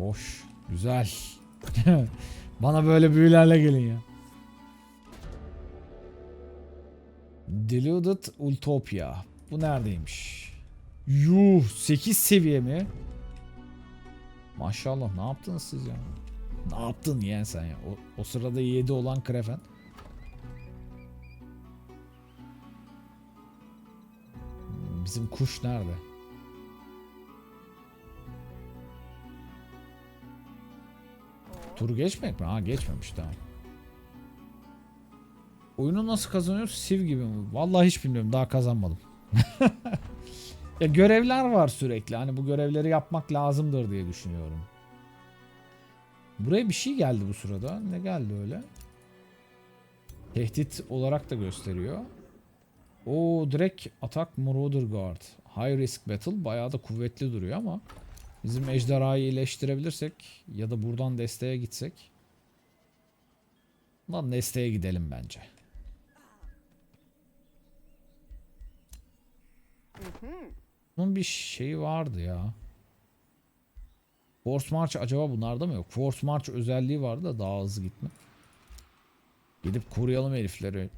Hoş. Güzel. Bana böyle büyülerle gelin ya. Deluded Utopia. Bu neredeymiş? Yuh 8 seviye mi? Maşallah ne yaptınız siz ya? Ne yaptın yeğen sen ya? O, o sırada 7 olan Krefen. Bizim kuş nerede? Turu geçmek mi? Ha geçmemiş tamam. Oyunu nasıl kazanıyoruz? Siv gibi mi? Vallahi hiç bilmiyorum. Daha kazanmadım. ya görevler var sürekli. Hani bu görevleri yapmak lazımdır diye düşünüyorum. Buraya bir şey geldi bu sırada. Ne geldi öyle? Tehdit olarak da gösteriyor. O direkt atak Marauder Guard. High risk battle bayağı da kuvvetli duruyor ama bizim ejderhayı iyileştirebilirsek ya da buradan desteğe gitsek Lan desteğe gidelim bence. Bunun bir şeyi vardı ya. Force March acaba bunlarda mı yok? Force March özelliği vardı da daha hızlı gitme. Gidip koruyalım herifleri.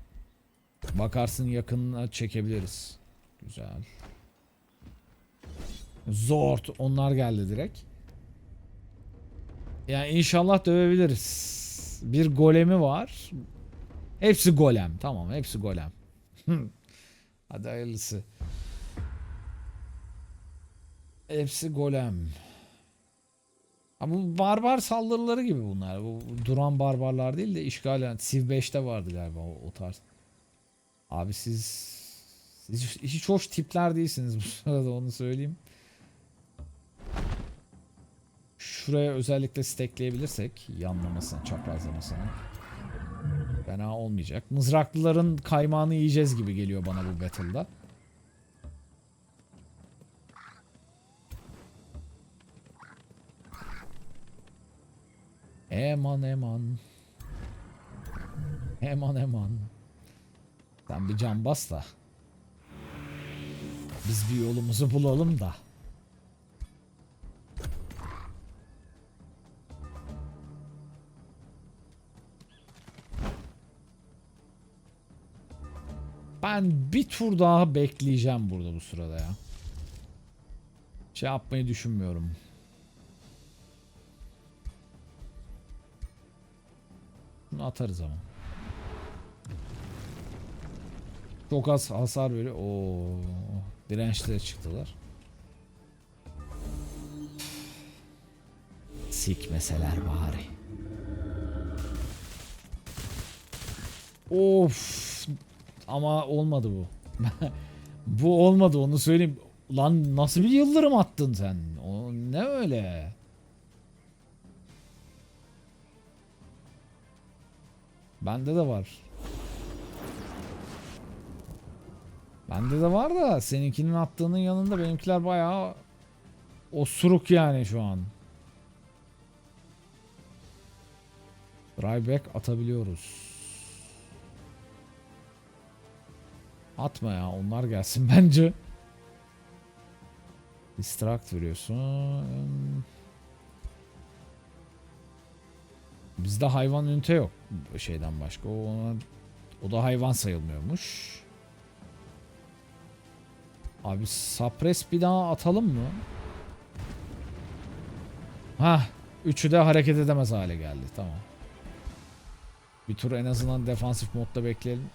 Bakarsın yakınına çekebiliriz. Güzel. Zord onlar geldi direkt. Yani inşallah dövebiliriz. Bir golemi var. Hepsi golem. Tamam hepsi golem. Hadi hayırlısı. Hepsi golem. Ama bu barbar saldırıları gibi bunlar. Bu duran barbarlar değil de işgal eden. Civ 5'te vardı galiba o, o tarz. Abi siz, siz hiç hoş tipler değilsiniz bu sırada onu söyleyeyim. Şuraya özellikle stekleyebilirsek yanlamasına, çaprazlamasına. Fena olmayacak. Mızraklıların kaymağını yiyeceğiz gibi geliyor bana bu battle'da. Eman eman. Eman eman. Sen bir can bas da. Biz bir yolumuzu bulalım da. Ben bir tur daha bekleyeceğim burada bu sırada ya. Şey yapmayı düşünmüyorum. Bunu atarız ama. Çok az hasar veriyor. Oo, dirençli de çıktılar. Sikmeseler bari. Of. Ama olmadı bu. bu olmadı onu söyleyeyim. Lan nasıl bir yıldırım attın sen? O ne öyle? Bende de var. Bende de var da seninkinin attığının yanında benimkiler bayağı osuruk yani şu an. Dryback atabiliyoruz. Atma ya onlar gelsin bence. Distract veriyorsun. Bizde hayvan ünite yok şeyden başka. O, ona, o da hayvan sayılmıyormuş. Abi sapres bir daha atalım mı? Ha, üçü de hareket edemez hale geldi. Tamam. Bir tur en azından defansif modda bekleyelim.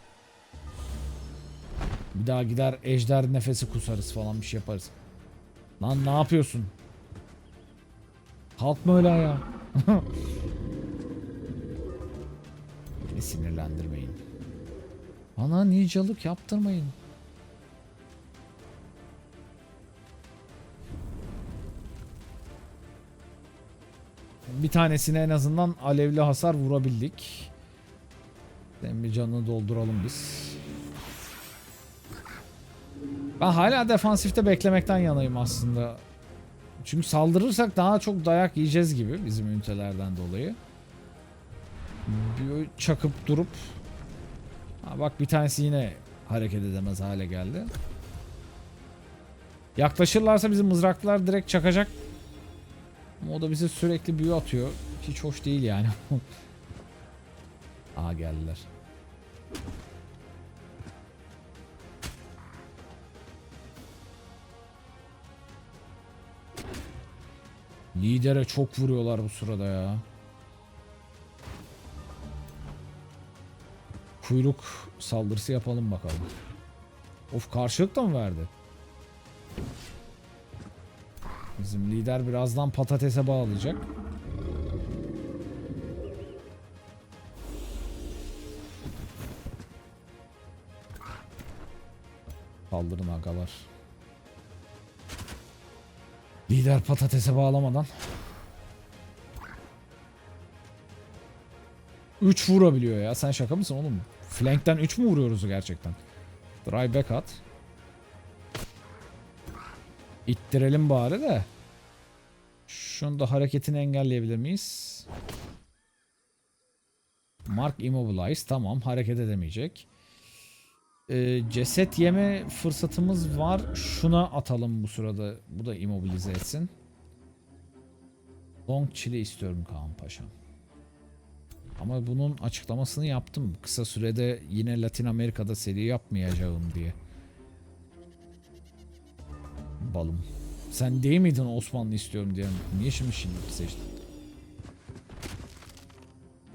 Bir daha gider ejder nefesi kusarız falan bir şey yaparız. Lan ne yapıyorsun? Kalkma öyle ya. Beni sinirlendirmeyin. Bana ninjalık yaptırmayın. Bir tanesine en azından alevli hasar vurabildik. Senin bir canını dolduralım biz. Ben hala defansifte beklemekten yanayım aslında. Çünkü saldırırsak daha çok dayak yiyeceğiz gibi bizim ünitelerden dolayı. Bir çakıp durup ha bak bir tanesi yine hareket edemez hale geldi. Yaklaşırlarsa bizim mızraklar direkt çakacak. Ama o da bize sürekli büyü atıyor. Hiç hoş değil yani. Aha geldiler. Lidere çok vuruyorlar bu sırada ya. Kuyruk saldırısı yapalım bakalım. Of karşılık da mı verdi? Bizim lider birazdan patatese bağlayacak. Saldırın agalar. Lider patatese bağlamadan 3 vurabiliyor ya. Sen şaka mısın oğlum? Flankten 3 mü vuruyoruz gerçekten? Dry back at. İttirelim bari de. Şunu da hareketini engelleyebilir miyiz? Mark immobilize. Tamam hareket edemeyecek. Ee, ceset yeme fırsatımız var. Şuna atalım bu sırada. Bu da immobilize etsin. Long chili istiyorum Kaan Paşam. Ama bunun açıklamasını yaptım. Kısa sürede yine Latin Amerika'da seri yapmayacağım diye. Balım. Sen değil miydin Osmanlı istiyorum diye? Niye şimdi şimdi seçtin?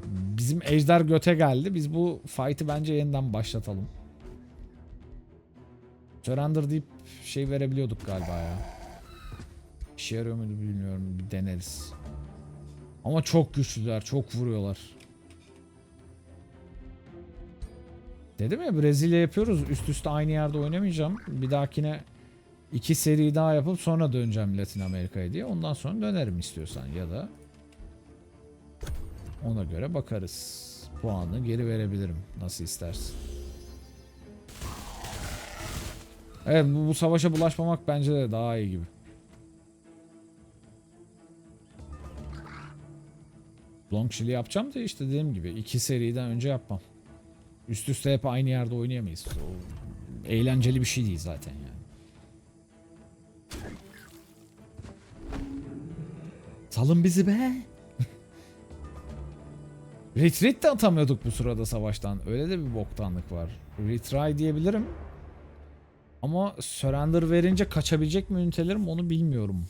Bizim ejder göte geldi. Biz bu fight'ı bence yeniden başlatalım. Surrender deyip şey verebiliyorduk galiba ya. İşe yarıyor muydu bilmiyorum. Bir deneriz. Ama çok güçlüler. Çok vuruyorlar. Dedim ya Brezilya yapıyoruz. Üst üste aynı yerde oynamayacağım. Bir dahakine iki seri daha yapıp sonra döneceğim Latin Amerika'ya diye. Ondan sonra dönerim istiyorsan ya da ona göre bakarız. Puanı geri verebilirim. Nasıl istersin. Evet bu, bu savaşa bulaşmamak bence de daha iyi gibi. Long Shell'i yapacağım da işte dediğim gibi iki seriden önce yapmam. Üst üste hep aynı yerde oynayamayız. O eğlenceli bir şey değil zaten yani. Salın bizi be. Retreat de atamıyorduk bu sırada savaştan. Öyle de bir boktanlık var. Retry diyebilirim. Ama surrender verince kaçabilecek mi ünitelerim onu bilmiyorum.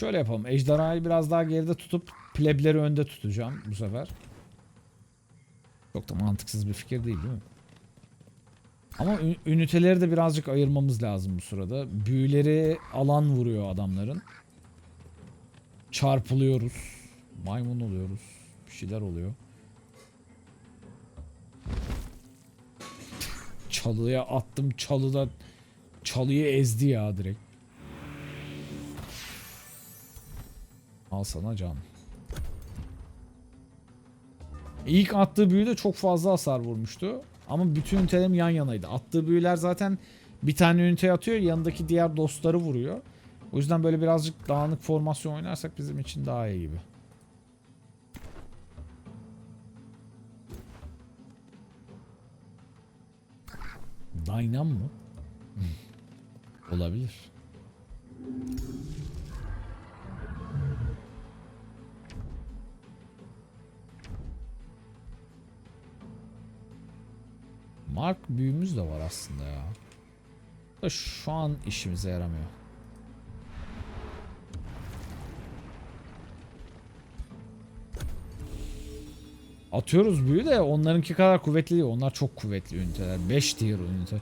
Şöyle yapalım. Ejderhayı biraz daha geride tutup plebleri önde tutacağım bu sefer. Çok da mantıksız bir fikir değil değil mi? Ama üniteleri de birazcık ayırmamız lazım bu sırada. Büyüleri alan vuruyor adamların. Çarpılıyoruz. Maymun oluyoruz. Bir şeyler oluyor. Çalıya attım. Çalıda çalıyı ezdi ya direkt. Al sana can. İlk attığı büyü de çok fazla hasar vurmuştu. Ama bütün ünitelerim yan yanaydı. Attığı büyüler zaten bir tane ünite atıyor. Yanındaki diğer dostları vuruyor. O yüzden böyle birazcık dağınık formasyon oynarsak bizim için daha iyi gibi. Dynam mı? Olabilir. Mark büyümüz de var aslında ya. Şu an işimize yaramıyor. Atıyoruz büyü de onlarınki kadar kuvvetli değil. Onlar çok kuvvetli üniteler. 5 tier ünite.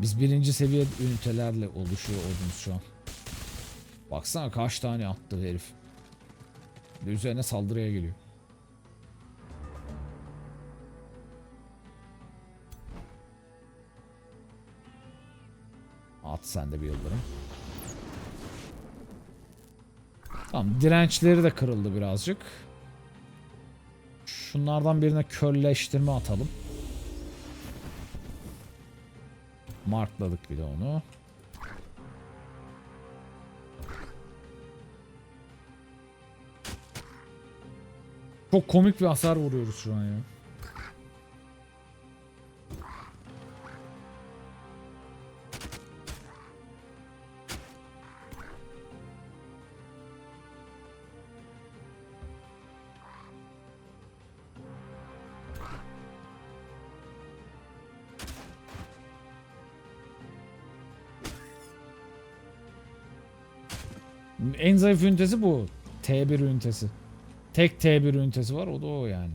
Biz birinci seviye ünitelerle oluşuyor ordumuz şu an. Baksana kaç tane attı herif. Üzerine saldırıya geliyor. At sen de bir yıldırım. Tamam dirençleri de kırıldı birazcık. Şunlardan birine körleştirme atalım. Markladık bir de onu. Çok komik bir hasar vuruyoruz şu an ya. Zayıf ünitesi bu. T1 ünitesi. Tek T1 ünitesi var o da o yani.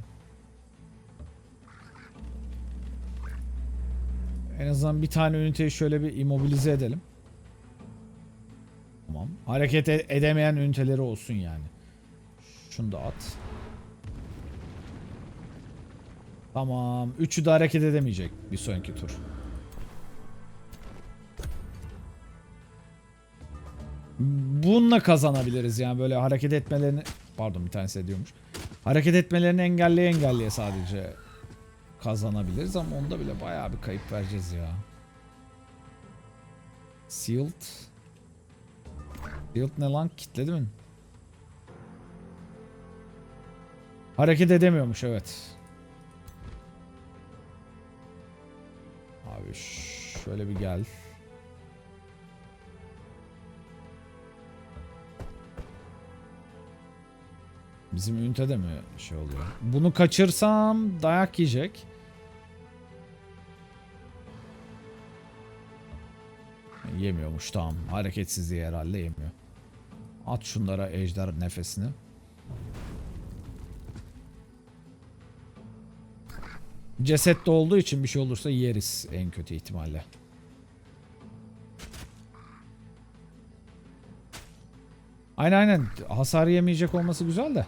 En azından bir tane üniteyi şöyle bir immobilize edelim. Tamam. Hareket e- edemeyen üniteleri olsun yani. Şunu da at. Tamam. Üçü de hareket edemeyecek bir sonraki tur. Bununla kazanabiliriz yani böyle hareket etmelerini pardon bir tanesi ediyormuş. Hareket etmelerini engelleye engelleye sadece kazanabiliriz ama onda bile bayağı bir kayıp vereceğiz ya. Sealed. Sealed ne lan? Kitledi mi? Hareket edemiyormuş evet. Abi şöyle bir gel. Bizim ünitede mi şey oluyor? Bunu kaçırsam dayak yiyecek. Yemiyormuş tamam. Hareketsizliği herhalde yemiyor. At şunlara ejder nefesini. Cesette olduğu için bir şey olursa yeriz en kötü ihtimalle. Aynen aynen. Hasar yemeyecek olması güzel de.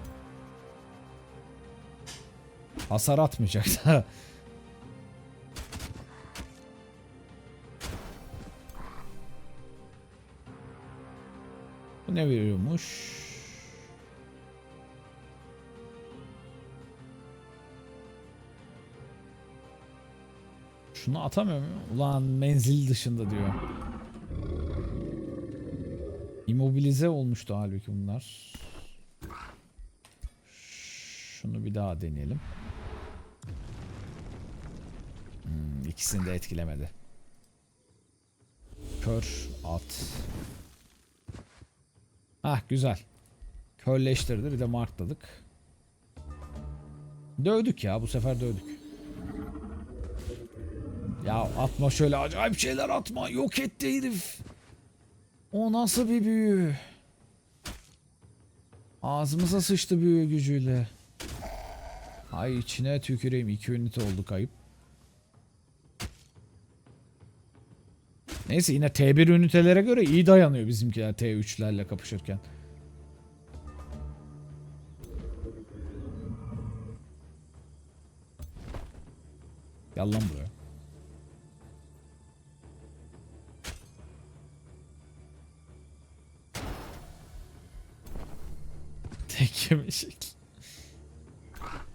Hasar atmayacak da. Bu ne veriyormuş? Şunu atamıyor muyum? Ulan menzil dışında diyor. İmobilize olmuştu halbuki bunlar. Şunu bir daha deneyelim. Hmm, ikisini de etkilemedi. Kör at. Ah güzel. Körleştirdi bir de markladık. Dövdük ya bu sefer dövdük. Ya atma şöyle acayip şeyler atma. Yok etti herif. O nasıl bir büyü? Ağzımıza sıçtı büyü gücüyle. Ay içine tüküreyim. İki ünite oldu kayıp. Neyse yine T1 ünitelere göre iyi dayanıyor bizimkiler T3'lerle kapışırken. Gel lan buraya. Tek yemişik.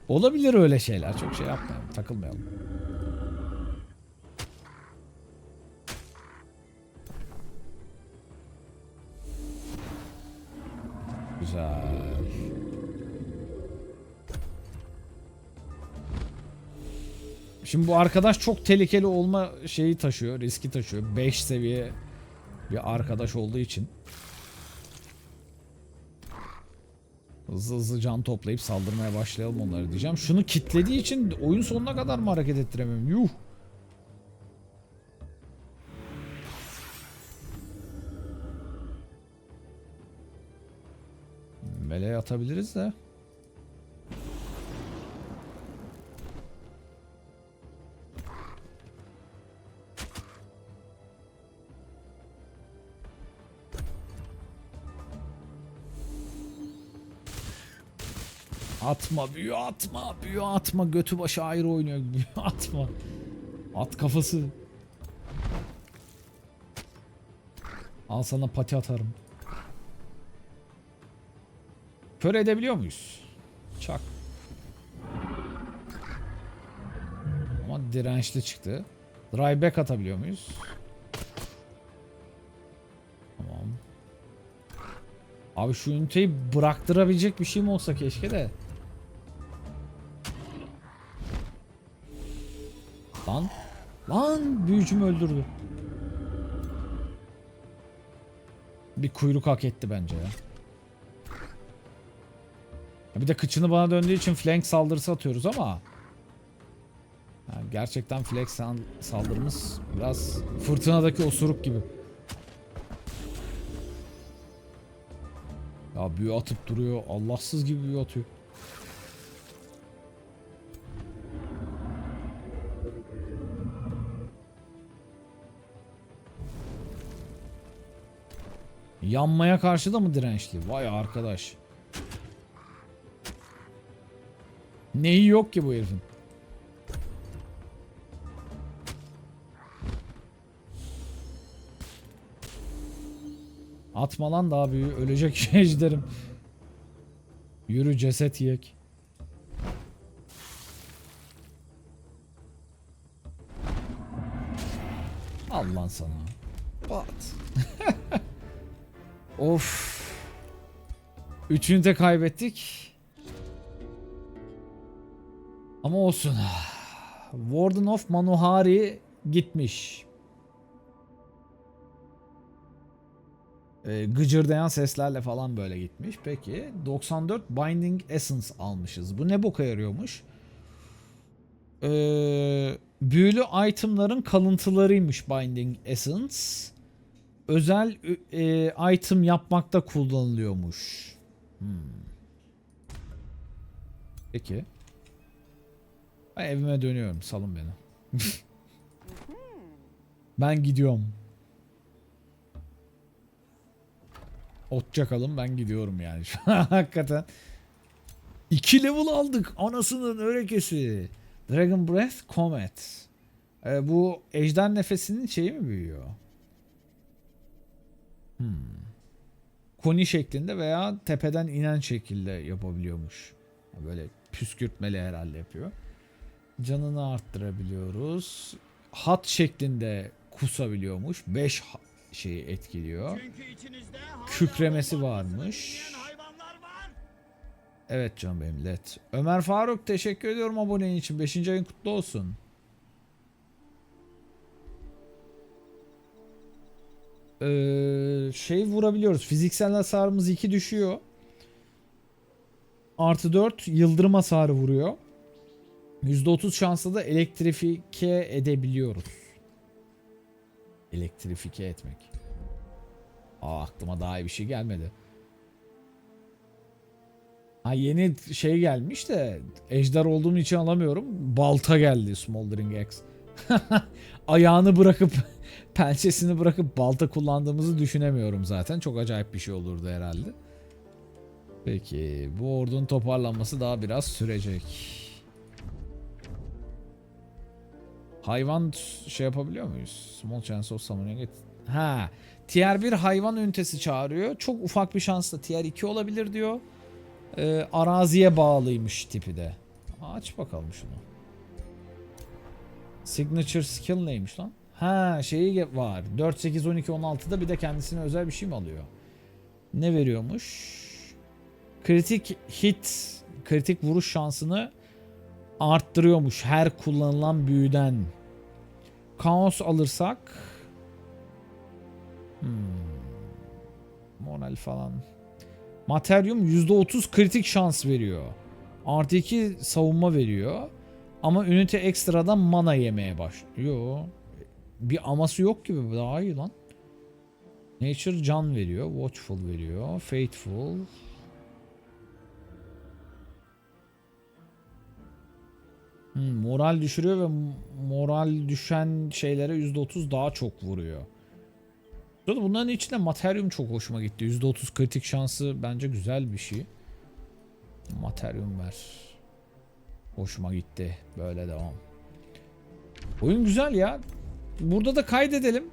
Olabilir öyle şeyler. Çok şey yapmayalım. Takılmayalım. Güzel. Şimdi bu arkadaş çok tehlikeli olma şeyi taşıyor, riski taşıyor. 5 seviye bir arkadaş olduğu için. Hızlı hızlı can toplayıp saldırmaya başlayalım onları diyeceğim. Şunu kitlediği için oyun sonuna kadar mı hareket ettiremem? Yuh. Meleğe atabiliriz de. Atma büyü atma büyü atma götü başı ayrı oynuyor büyü atma. At kafası. Al sana pati atarım. Kör edebiliyor muyuz? Çak. Ama dirençli çıktı. Dry back atabiliyor muyuz? Tamam. Abi şu üniteyi bıraktırabilecek bir şey mi olsa keşke de. Lan. Lan büyücümü öldürdü. Bir kuyruk hak etti bence ya. Bir de kıçını bana döndüğü için flank saldırısı atıyoruz ama yani gerçekten flank sal- saldırımız biraz fırtınadaki osuruk gibi. Ya büyü atıp duruyor. Allahsız gibi büyü atıyor. Yanmaya karşı da mı dirençli? Vay arkadaş. Neyi yok ki bu herifin? Atma lan daha büyüğü. Ölecek ejderim. Yürü ceset yiyek. Al lan sana. Bat. of. Üçünü de kaybettik. Ama olsun. Warden of Manuhari gitmiş. Ee, gıcırdayan seslerle falan böyle gitmiş. Peki 94 Binding Essence almışız. Bu ne boka yarıyormuş? Ee, büyülü itemların kalıntılarıymış Binding Essence. Özel e, item yapmakta kullanılıyormuş. Hmm. Peki. Ben evime dönüyorum. Salın beni. ben gidiyorum. Otça kalın ben gidiyorum yani şu hakikaten. 2 level aldık anasının örekesi. Dragon Breath Comet. Ee, bu ejder nefesinin şeyi mi büyüyor? Hmm. Koni şeklinde veya tepeden inen şekilde yapabiliyormuş. Böyle püskürtmeli herhalde yapıyor. Canını arttırabiliyoruz. Hat şeklinde kusabiliyormuş. 5 şeyi etkiliyor. Kükremesi varmış. Evet canım benim led. Ömer Faruk teşekkür ediyorum abonenin için. 5. ayın kutlu olsun. Ee, şey vurabiliyoruz. Fiziksel hasarımız 2 düşüyor. Artı 4 yıldırım hasarı vuruyor. %30 şansla da elektrifike edebiliyoruz. Elektrifike etmek. Aa, aklıma daha iyi bir şey gelmedi. Ha yeni şey gelmiş de ejder olduğum için alamıyorum. Balta geldi Smoldering Axe. Ayağını bırakıp pençesini bırakıp balta kullandığımızı düşünemiyorum zaten. Çok acayip bir şey olurdu herhalde. Peki bu ordunun toparlanması daha biraz sürecek. Hayvan şey yapabiliyor muyuz? Small chance of summoning it. Ha. Tier 1 hayvan ünitesi çağırıyor. Çok ufak bir şansla tier 2 olabilir diyor. Ee, araziye bağlıymış tipi de. Aç bakalım şunu. Signature skill neymiş lan? Ha şeyi var. 4, 8, 12, 16'da bir de kendisine özel bir şey mi alıyor? Ne veriyormuş? Kritik hit, kritik vuruş şansını arttırıyormuş her kullanılan büyüden. Kaos alırsak hmm, moral falan. Materyum %30 kritik şans veriyor. Artı 2 savunma veriyor. Ama ünite ekstradan mana yemeye başlıyor. Bir aması yok gibi daha iyi lan. Nature can veriyor. Watchful veriyor. Faithful. Hmm, moral düşürüyor ve moral düşen şeylere %30 daha çok vuruyor. Bunların içinde materyum çok hoşuma gitti. %30 kritik şansı bence güzel bir şey. Materyum ver. Hoşuma gitti. Böyle devam. Oyun güzel ya. Burada da kaydedelim.